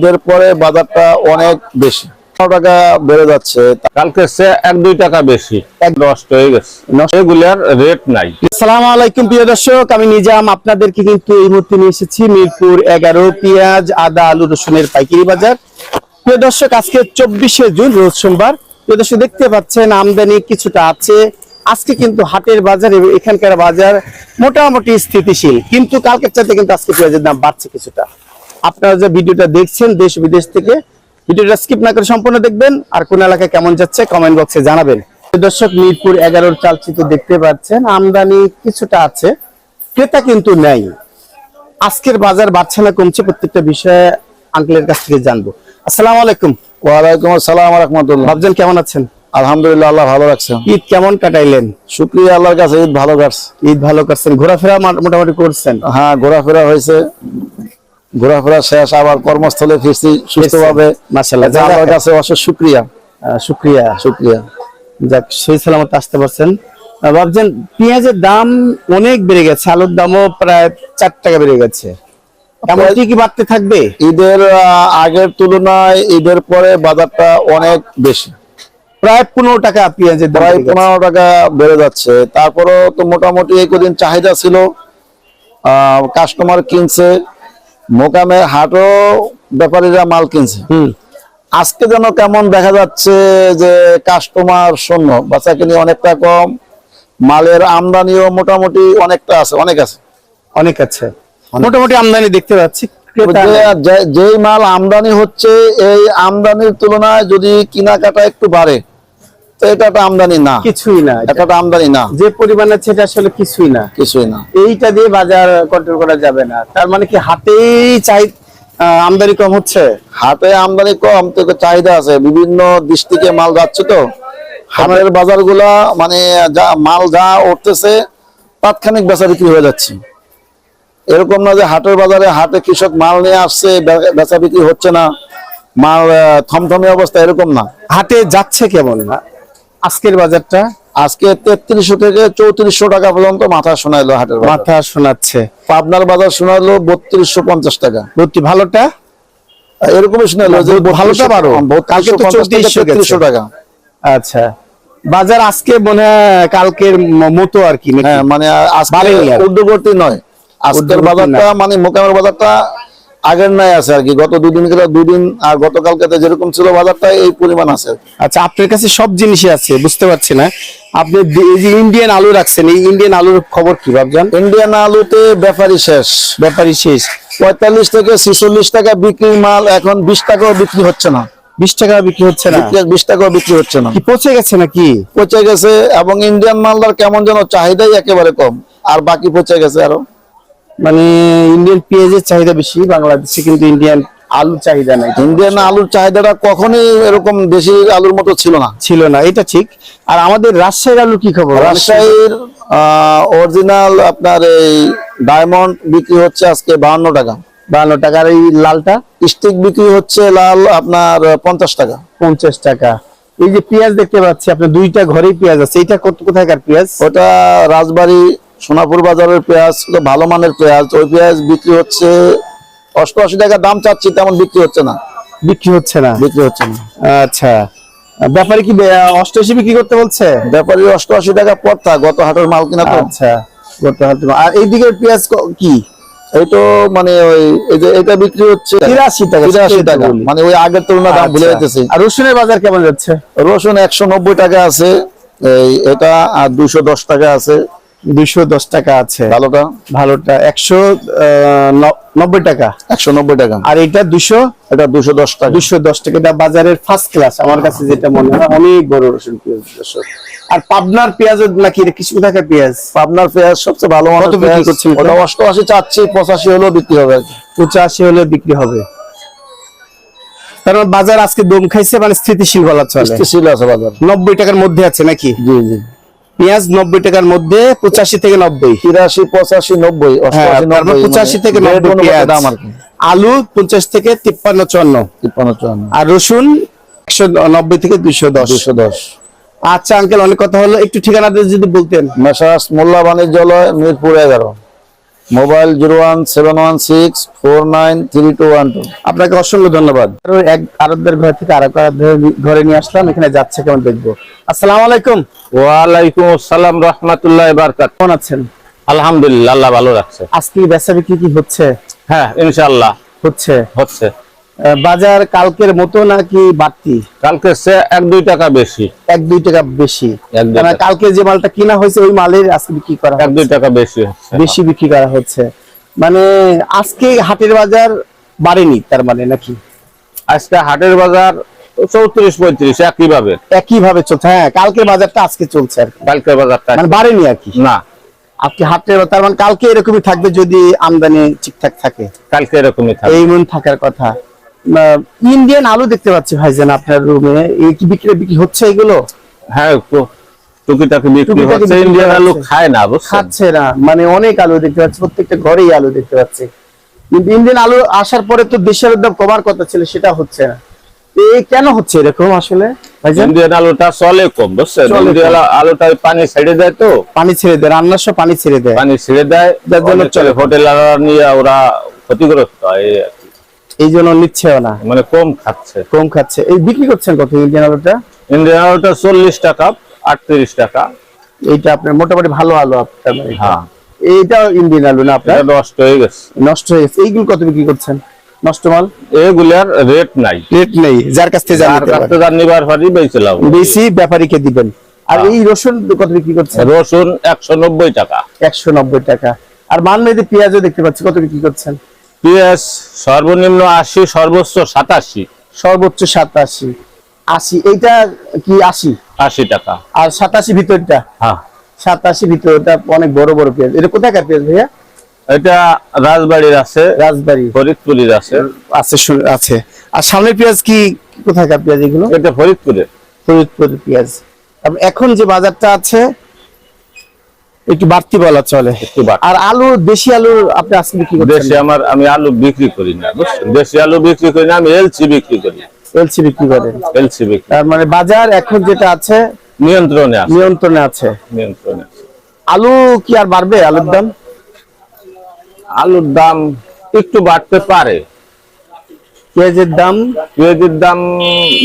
ঈদের পরে বাজারটা অনেক বেশি। টাকা বেড়ে যাচ্ছে। কালকে সে এক দুই টাকা বেশি। নষ্ট হয়ে গেছে। এগুলার রেট নাই। সালাম আলাইকুম প্রিয় দর্শক। আমি নিজাম। আপনাদেরকে কিন্তু এই মুহূর্তে নিয়ে এসেছি মিরপুর এগারো পেঁয়াজ আদা আলু রসুনের পাইকারি বাজার। প্রিয় দর্শক আজকে চব্বিশে জুন রোজ সোমবার। প্রিয় দর্শক দেখতে পাচ্ছেন আমদানি কিছুটা আছে। আজকে কিন্তু হাটের বাজার এবং এখানকার বাজার মোটামুটি স্থিতিশীল। কিন্তু কালকের চাইতে কিন্তু আজকে পেঁয়াজের দাম বাড়ছে কিছুটা। আপনারা যে ভিডিওটা দেখছেন দেশ বিদেশ থেকে ভিডিওটা স্কিপ না করে সম্পূর্ণ দেখবেন আর কোন এলাকায় কেমন যাচ্ছে কমেন্ট বক্সে জানাবেন। দর্শক মিরপুর এগারোর চালচিত্র দেখতে পাচ্ছেন আমদানি কিছুটা আছে ক্রেতা কিন্তু নেই। আজকের বাজার বাড়ছে না কমছে প্রত্যেকটা বিষয়ে আঙ্কেলের কাছ থেকে জানব। আসসালামু আলাইকুম। ওয়ালাইকুম আসসালাম রহমতুল্লাহ। ভাবজান কেমন আছেন? আলহামদুলিল্লাহ আল্লাহ ভালো রাখছেন ঈদ কেমন কাটাইলেন? শুক্রিয়া আল্লাহর কাছে ঈদ ভালো কাটছে। ঈদ ভালো করছেন ঘোরাফেরা মোটামুটি করছেন? হ্যাঁ ঘোরাফেরা হয়েছে। ঘোরাফেরা শেষ আবার কর্মস্থলে ফিরছি সুস্থভাবে। আল্লাহর কাছে অশেষ শুক্রিয়া। আহ, শুক্রিয়া। শুক্রিয়া। যাক সেই সালামত আসতে পারছেন। ভাবছেন পেঁয়াজের দাম অনেক বেড়ে গেছে আলুর দামও প্রায় চার টাকা বেড়ে গেছে। কি বাড়তে থাকবে? ঈদের আগের তুলনায় ঈদের পরে বাজারটা অনেক বেশি। প্রায় পনেরো টাকা পেঁয়াজের দাম প্রায় পনেরো টাকা বেড়ে যাচ্ছে। তারপরেও তো মোটামুটি এই কদিন চাহিদা ছিল আহ কাস্টমার কিনছে। মোকামে হাটও ব্যাপারীরা মাল কিনছে। হুম। আজকে যেন কেমন দেখা যাচ্ছে যে কাস্টমার শূন্য বাচ্চা কিনে অনেকটা কম মালের আমদানিও মোটামুটি অনেকটা আছে অনেক আছে। অনেক আছে। মোটামুটি আমদানি দেখতে পাচ্ছি যে- যেই মাল আমদানি হচ্ছে এই আমদানির তুলনায় যদি কেনাকাটা একটু বাড়ে তো এটা একটা আমদানি না। কিছুই না এটা। একটা আমদানি না। যে পরিমাণে আছে এটা আসলে কিছুই না। কিছুই না। এইটা দিয়ে বাজার কন্ট্রোল করা যাবে না। তার মানে কি হাতেই চাই আমদানি কম হচ্ছে? হাটে আমদানি কম তো চাহিদা আছে। বিভিন্ন ডিস্ট্রিক্টে মাল যাচ্ছে তো। হাটের বাজারগুলা মানে যা মাল যা উঠতেছে তাৎক্ষণিক বেচা বিক্রি হয়ে যাচ্ছে। এরকম না যে হাটের বাজারে হাটে কৃষক মাল নিয়ে আসছে বেচা বিক্রি হচ্ছে না। মাল থমথমে অবস্থা এরকম না। হাটে যাচ্ছে কেমন? না আজকের বাজারটা? আজকে তেত্রিশশো থেকে চৌত্রিশশো টাকা পর্যন্ত মাথা শোনাইলো হাটের মাথা শোনাচ্ছে। পাবনার বাজার শোনাইলো বত্রিশশো পঞ্চাশ টাকা। ভর্তি ভালোটা? এরকমই শোনাইলো যে ভালোটা বারো। কালকে তো 3400 তেত্রিশশো টাকা। আচ্ছা। বাজার আজকে মনে কালকের মতো আর কি? হ্যাঁ মানে। ঊর্ধ্ববর্তী নয়। আজকের বাজারটা মানে মোকামের বাজারটা আগের নাই আছে আর কি। গত দুদিন দুদিন আর গতকালকে যেরকম ছিল বাজারটা এই পরিমাণ আছে আচ্ছা আপনার কাছে সব জিনিসই আছে বুঝতে পারছি না। আপনি এই যে ইন্ডিয়ান আলু রাখছেন এই ইন্ডিয়ান আলুর খবর কি ভাবজান ইন্ডিয়ান আলুতে ব্যাপারই শেষ। ব্যাপারই শেষ। পঁয়তাল্লিশ থেকে ছিচল্লিশ টাকা বিক্রির মাল এখন বিশ টাকাও বিক্রি হচ্ছে না। বিশ টাকা বিক্রি হচ্ছে না? বিশ টাকাও বিক্রি হচ্ছে না। পচে গেছে নাকি? পচে গেছে এবং ইন্ডিয়ান মালদার কেমন যেন চাহিদাই একেবারে কম। আর বাকি পচে গেছে আরও। মানে ইন্ডিয়ান পেঁয়াজের চাহিদা বেশি বাংলাদেশে কিন্তু ইন্ডিয়ান আলু চাহিদা নাই। ইন্ডিয়ান আলুর চাহিদাটা কখনোই এরকম দেশি আলুর মতো ছিল না। ছিল না এটা ঠিক। আর আমাদের রাজশাহীর আলু কি খবর? রাজশাহীর অরিজিনাল আপনার এই ডায়মন্ড বিক্রি হচ্ছে আজকে বাহান্ন টাকা। বান্ন টাকার এই লালটা? স্টিক বিক্রি হচ্ছে লাল আপনার পঞ্চাশ টাকা। পঞ্চাশ টাকা। এই যে পেঁয়াজ দেখতে পাচ্ছি আপনার দুইটা ঘরেই পেঁয়াজ আছে। এটা কোথাকার পেঁয়াজ? ওটা রাজবাড়ি সোনাপুর বাজারের পেঁয়াজ ভালো মানের পেঁয়াজ ওই পেঁয়াজ বিক্রি হচ্ছে অষ্টআশি টাকা দাম চাচ্ছি তেমন বিক্রি হচ্ছে না। বিক্রি হচ্ছে না? বিক্রি হচ্ছে না। আচ্ছা। ব্যাপারে কি অষ্টআশি বিক্রি করতে বলছে? ব্যাপারী অষ্টআশি টাকা পড়তা গত হাটের মাল কিনা তো। আচ্ছা করতে হবে। আর এইদিকে পেঁয়াজ কি এই তো মানে ওই এই যে এটা বিক্রি হচ্ছে। তিরাশি টাকা তিরাশি টাকা। মানে ওই আগের তুলনায় দাম ভুলে আচ্ছা। আর রসুনের বাজার কেমন যাচ্ছে? রসুন একশো নব্বই টাকা আছে এই এটা আর দুশো দশ টাকা আছে। দুইশো দশ টাকা আছে। ভালোটা? ভালোটা। একশো নব্বই টাকা। একশো নব্বই টাকা। আর এটা দুশো এটা দুশো দশ টাকা। দুশো দশ টাকা। এটা বাজারের ফার্স্ট ক্লাস আমার কাছে যেটা মনে হয়। অনেক বড় রসুন পেঁয়াজ আর পাবনার পেঁয়াজ নাকি? কিছু টাকা পেঁয়াজ? আপনার পেঁয়াজ সবচেয়ে ভালো কত বিক্রি করছেন ওটা অষ্টআশি চাচ্ছি পঁচাশি হলেও বিক্রি হবে। পঁচাশি হলে বিক্রি হবে। মানে বাজার আজকে দম খাইছে মানে স্থিতিশীল বলা চলে। স্থিতিশীল আছে বাজার। নব্বই টাকার মধ্যে আছে নাকি? জি জি। পেঁয়াজ নব্বই টাকার মধ্যে পঁচাশি থেকে নব্বই। তিরাশি পঁচাশি নব্বই হ্যাঁ নব্বই পঁচাশি মানে থেকে আলু পঞ্চাশ থেকে তিপ্পান্ন চুয়ান্ন। তিপ্পান্ন চুয়ান্ন। আর রসুন একশো নব্বই থেকে দুইশো দশ। দুশো দশ। আচ্ছা আঙ্কেল অনেক কথা হলো। একটু ঠিকানা যদি বলতেন। মেসার্স মোল্লা বাণিজ্যালয় মিরপুর এগারো। Mobile zero one seven one six four nine three two one two. আপনাকে অসংখ্য ধন্যবাদ। আরও এক আরবদের ঘর থেকে আরেক আরবদের ঘরে নিয়ে আসলাম। এখানে যাচ্ছে কেমন দেখব। আসসালামু আলাইকুম। ওয়ালাইকুম আসসালাম রহমতুল্লাহ বারকাত কেমন আছেন? আলহামদুলিল্লাহ আল্লাহ ভালো রাখছে। আজকে বেচা বিক্রি কি হচ্ছে? হ্যাঁ ইনশাআল্লাহ। হচ্ছে। হচ্ছে। বাজার কালকের মতো নাকি বাড়তি? কালকে সে এক দুই টাকা বেশি। এক দুই টাকা বেশি। মানে। কালকে যে মালটা কিনা হয়েছে ওই মালের আজকে বিক্রি করা এক দুই টাকা বেশি বেশি বিক্রি করা হচ্ছে। মানে আজকে হাটের বাজার বাড়েনি তার মানে নাকি? আজকে হাটের বাজার চৌত্রিশ পঁয়ত্রিশ একই ভাবে একই ভাবে চলছে। হ্যাঁ কালকের বাজারটা আজকে চলছে আর কালকের বাজারটা মানে বাড়েনি আর কি। না। হাটের তার মানে কালকে এরকমই থাকবে যদি আমদানি ঠিকঠাক থাকে। কালকে এরকমই থাকবে। এই মন থাকার কথা। ইন্ডিয়ান আলু দেখতে পাচ্ছি ভাইজান আপনার রুমে। এই কি বিক্রি বিক্রি হচ্ছে এগুলো? হ্যাঁ টুকিটাকি বিক্রি হচ্ছে। ইন্ডিয়ান আলু খায় না বুঝছেন? খাচ্ছে না। মানে অনেক আলু দেখতে পাচ্ছি প্রত্যেকটা ঘরেই আলু দেখতে পাচ্ছি। কিন্তু ইন্ডিয়ান আলু আসার পরে তো দেশের দাম কমার কথা ছিল সেটা হচ্ছে না। কেন হচ্ছে এরকম আসলে? ভাইজান? ইন্ডিয়ান আলুটা চলে কম বুঝছেন? ইন্ডিয়ান আলুটা পানি ছেড়ে দেয় তো। পানি ছেড়ে দেয় রান্নার সময় পানি ছেড়ে দেয়। পানি ছেড়ে দেয় যার জন্য চলে। হোটেল নিয়ে ওরা ক্ষতিগ্রস্ত হয় এই জন্য নিচ্ছেও না। মানে কম খাচ্ছে। কম খাচ্ছে। এই বিক্রি করছেন কত ইন্ডিয়ান আলুটা? ইন্ডিয়ান আলুটা চল্লিশ টাকা আটত্রিশ টাকা। এইটা আপনার মোটামুটি ভালো আলু আপনার। হ্যাঁ। এইটা ইন্ডিয়ান আলু না আপনার? নষ্ট হয়ে গেছে। নষ্ট হয়ে গেছে। এইগুলো কত বিক্রি করছেন? নষ্ট মাল? এগুলার রেট নাই। রেট নেই যার কাছ থেকে যার কাছ থেকে নিবার পারি বেচলাম। বেশি ব্যাপারীকে দিবেন। আর হ্যাঁ। এই রসুন কত বিক্রি করছেন? রসুন একশো নব্বই টাকা। একশো নব্বই টাকা। আর মানমেদি পেঁয়াজও দেখতে পাচ্ছি কত বিক্রি করছেন? পেঁয়াজ সর্বনিম্ন আশি সর্বোচ্চ সাতাশি। সর্বোচ্চ সাতাশি। আশি এইটা কি আশি? আশি টাকা। আর সাতাশি ভিতরটা? হ্যাঁ। সাতাশি ভিতরটা অনেক বড় বড় পেঁয়াজ। এটা কোথাকার পেঁয়াজ ভাইয়া? এটা রাজবাড়ির আছে রাজবাড়ি। ফরিদপুরের আছে। আছে আছে। আর সামনের পেঁয়াজ কি কোথাকার পেঁয়াজ এগুলো? এটা ফরিদপুরের। ফরিদপুরের পেঁয়াজ। এখন যে বাজারটা আছে একটু বাড়তি বলা চলে। একটু আর আলু দেশি আলু আপনি আজকে বিক্রি দেশি আমার আমি আলু বিক্রি করি না বুঝছেন? দেশি আলু বিক্রি করি না আমি এলসি বিক্রি করি। এলসি বিক্রি করেন। এলসি বিক্রি। তার মানে বাজার এখন যেটা আছে নিয়ন্ত্রণে আছে। নিয়ন্ত্রণে আছে। নিয়ন্ত্রণে আছে। আলু কি আর বাড়বে আলুর দাম? আলুর দাম একটু বাড়তে পারে। পেঁয়াজের দাম? পেঁয়াজের দাম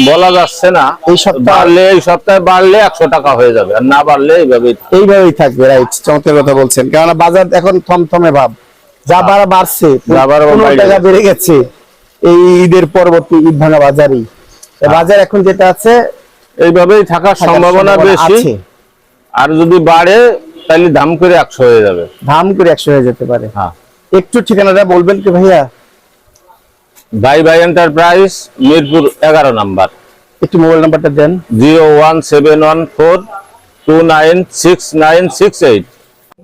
বলা যাচ্ছে না। এই সপ্তাহ- এই সপ্তাহে বাড়লে একশো টাকা হয়ে যাবে। আর না বাড়লে এইভাবে এইভাবেই থাকবে রাইট চমৎকার কথা বলছেন। কেননা বাজার এখন থমথমে ভাব। যা বাড়া বাড়ছে যা বাড়া বাইরে টাকা বেড়ে গেছে। এই ঈদের পরবর্তী ঈদ ভাঙা বাজারই বাজার এখন যেটা আছে এইভাবেই থাকার সম্ভাবনা বেশি। আর যদি বাড়ে তাহলে দাম করে একশো হয়ে যাবে। ধাম করে একশো হয়ে যেতে পারে। হ্যাঁ। একটু ঠিকানাটা বলবেন কি ভাইয়া? ভাই ভাই এন্টারপ্রাইজ মিরপুর এগারো নাম্বার। একটু মোবাইল নাম্বারটা দেন। Zero one seven one four two nine six nine six eight.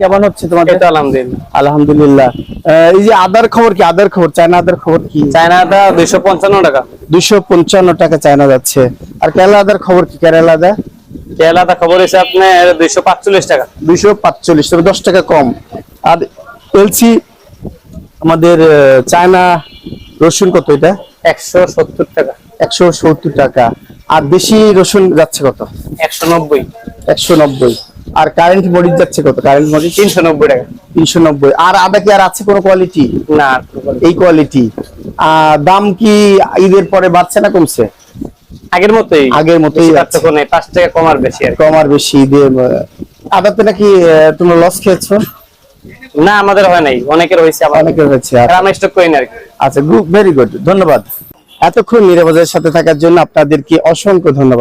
কেমন হচ্ছে তোমাদের? আলহামদুলিল্লাহ। আলহামদুলিল্লাহ। এই যে আদার খবর কি? আদার খবর? চায়না আদার খবর কি? চায়নাটা দুইশো পঞ্চান্ন টাকা। দুইশো পঞ্চান্ন টাকা চায়না যাচ্ছে। আর কেরালা আদার খবর কি? কেরালা আদা? কেরালাটা খবর এসে আপনার দুইশো পাঁচচল্লিশ টাকা। দুইশো পাঁচচল্লিশ তবে দশ টাকা কম। আর এলসি আমাদের চায়না রসুন কত এটা? একশো সত্তর টাকা। একশো সত্তর টাকা। আর বেশি রসুন যাচ্ছে কত? একশো নব্বই। একশো নব্বই। আর কারেন্ট মরিচ যাচ্ছে কত? কারেন্ট মরিচ? তিনশো নব্বই টাকা। তিনশো নব্বই। আর আদা কি আর আছে কোনো কোয়ালিটি না এই কোয়ালিটি আহ দাম কি ঈদের পরে বাড়ছে না কমছে? আগের মতোই। আগের মতোই পাঁচ টাকা কমার বেশি আর কি। কম আর বেশি। ঈদের আদাতে নাকি তোমরা লস খেয়েছো? না আমাদের হয় নাই। অনেকের হয়েছে আবার। অনেকের হয়েছে আচ্ছা। আমরা স্টক করি না আচ্ছা গুড ভেরি গুড ধন্যবাদ। এতক্ষণ নিরাপদের সাথে থাকার জন্য আপনাদেরকে অসংখ্য ধন্যবাদ।